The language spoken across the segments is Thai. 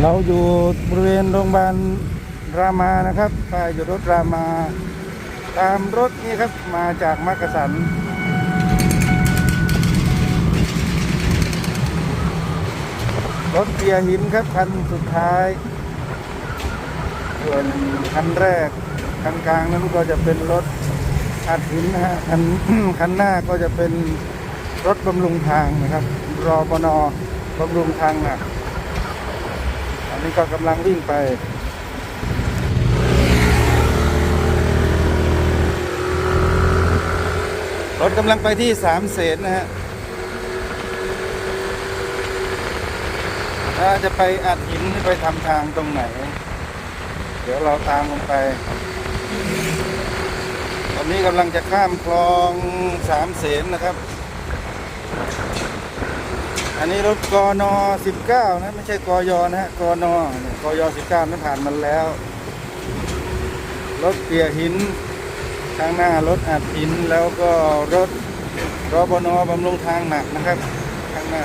เราอยู่บริเวณโรงพยาบาลรามานะครับป้ายอยู่รถรามา ตามรถนี่ครับมาจากมักกะสันรถเกียร์หินครับคันสุดท้าย ส่วนคันแรกคันกลางนั้นก็จะเป็นรถอัดหินนะฮะคันคันหน้าก็จะเป็นรถบำรุงทางนะครับ รอปนบำรุงทางหนัก นนี้ก็กำลังวิ่งไปรถกำลังไปที่สามเสนนะฮะถ้าจะไปอัดหินไปทำทางตรงไหน เดี๋ยวเราตามลงไป ตอนนี้กำลังจะข้ามคลองสามเสนนะครับ อันนี้รถกน19 นะ ไม่ใช่กยนะฮะกนกย19นั้นผ่านมันแล้ว รถเกียร์หิน ข้างหน้ารถอัดหินแล้วก็รถรบนบำรุงทางหนักนะครับ ข้างหน้า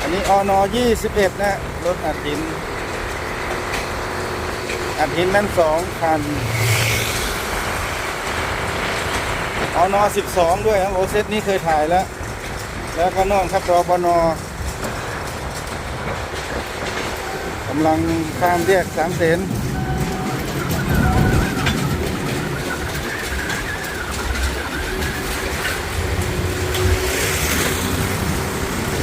อันนี้อน21 นะ รถอัดหิน อัดหินนั้นสองคันอน12 ด้วยครับโอเซตนี้เคยถ่ายแล้ว แล้วก็น้องครับรอบนกำลังข้ามแยกสามเสน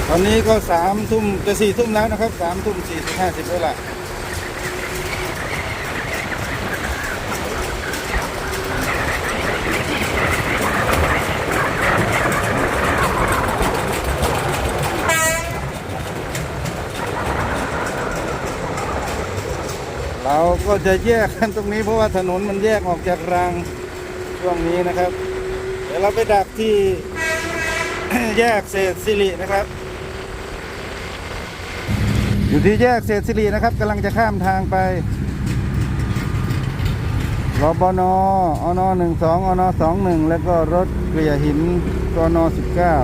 ตอนนี้ก็สามทุ่มจะสี่ทุ่มแล้วนะครับสามทุ่มสี่สิบห้าสิบเวลา ก็จะแยกกันตรงนี้เพราะว่าถนนมันแยกออกจากรางช่วงนี้นะครับ เดี๋ยวเราไปดักที่แยกเศษสิรินะครับ อยู่ที่แยกเศษสิรินะครับกำลังจะข้ามทางไปรบนอนหนึ่งสองอนสองหนึ่งแล้วก็รถเกลี่ยหินกนสิบเก้า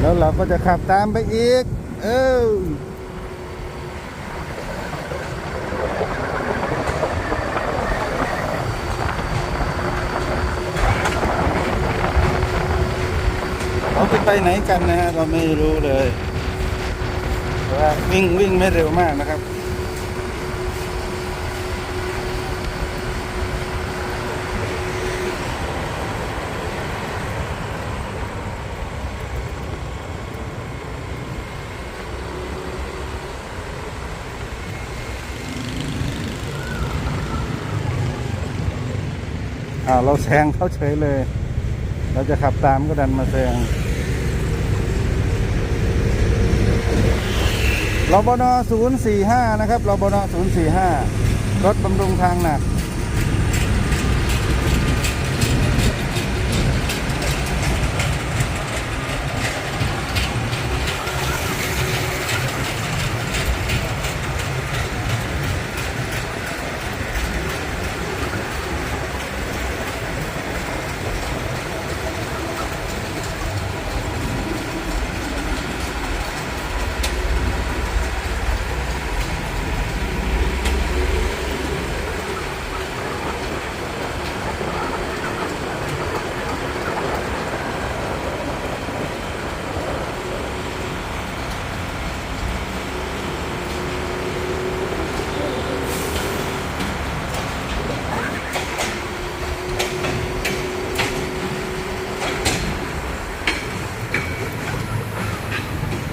แล้วเราก็จะขับตามไปอีก เออ เขาจะไปไหนกันนะฮะเราไม่รู้เลยแต่ว่าวิ่งวิ่งไม่เร็วมากนะครับเราแซงเขาเฉยเลย เราจะขับตามก็ดันมาแซง รบน045 นะครับรบน045 รถบำรุงทางหนัก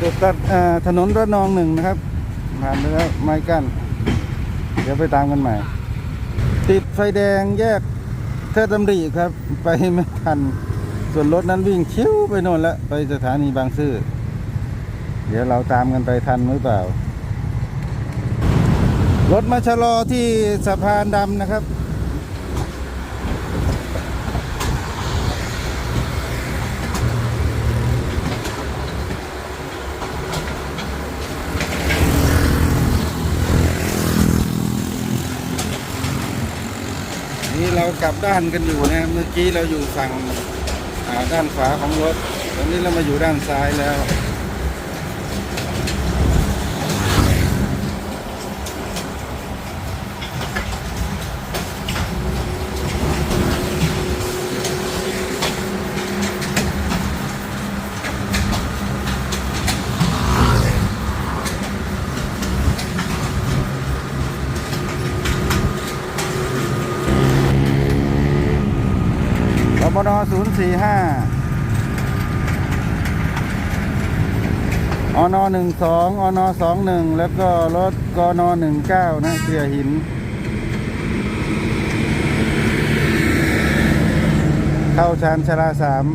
จุดตัดถนนระนองหนึ่งนะครับผ่านไปแล้วไม้กั้นเดี๋ยวไปตามกันใหม่ ติดไฟแดงแยกเทศดำริครับ ไปไม่ทัน ส่วนรถนั้นวิ่งคิ้วไปโน่นแล้วไปสถานีบางซื่อเดี๋ยวเราตามกันไปทันหรือเปล่า รถมาชะลอที่สะพานดำนะครับ นี่ เรากลับด้านกันอยู่นะเมื่อกี้เราอยู่ฝั่งด้านขวาของรถ ตอนนี้เรามาอยู่ด้านซ้ายแล้ว อนศูนย์สี่ห้าอนหนึ่งสองอนสองหนึ่งแล้วก็รถกนหนึ่งเก้านะเสียหิน เข้าชานชลาสาม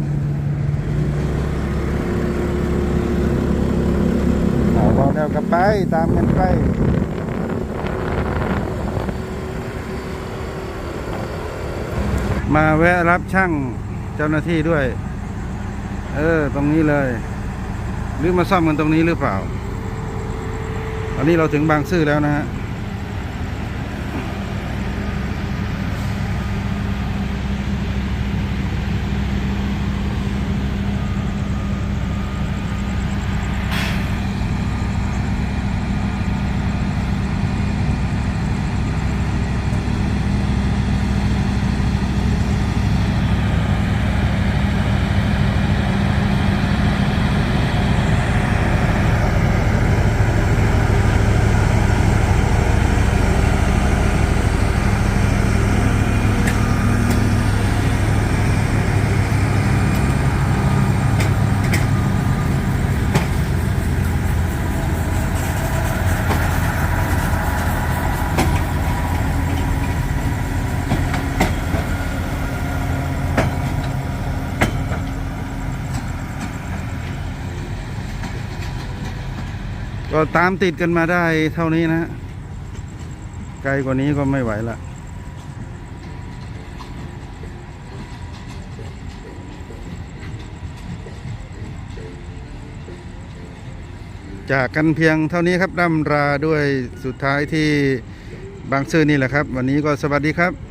เอาเราเดวกันไปตามกันไป มาแวะรับช่างเจ้าหน้าที่ด้วย เออ ตรงนี้เลย หรือมาซ่อมกันตรงนี้หรือเปล่า ตอนนี้เราถึงบางซื่อแล้วนะฮะ ก็ตามติดกันมาได้เท่านี้นะไกลกว่านี้ก็ไม่ไหวละจากกันเพียงเท่านี้ครับร่ำราด้วยสุดท้ายที่บางซื่อนี่แหละครับ วันนี้ก็สวัสดีครับ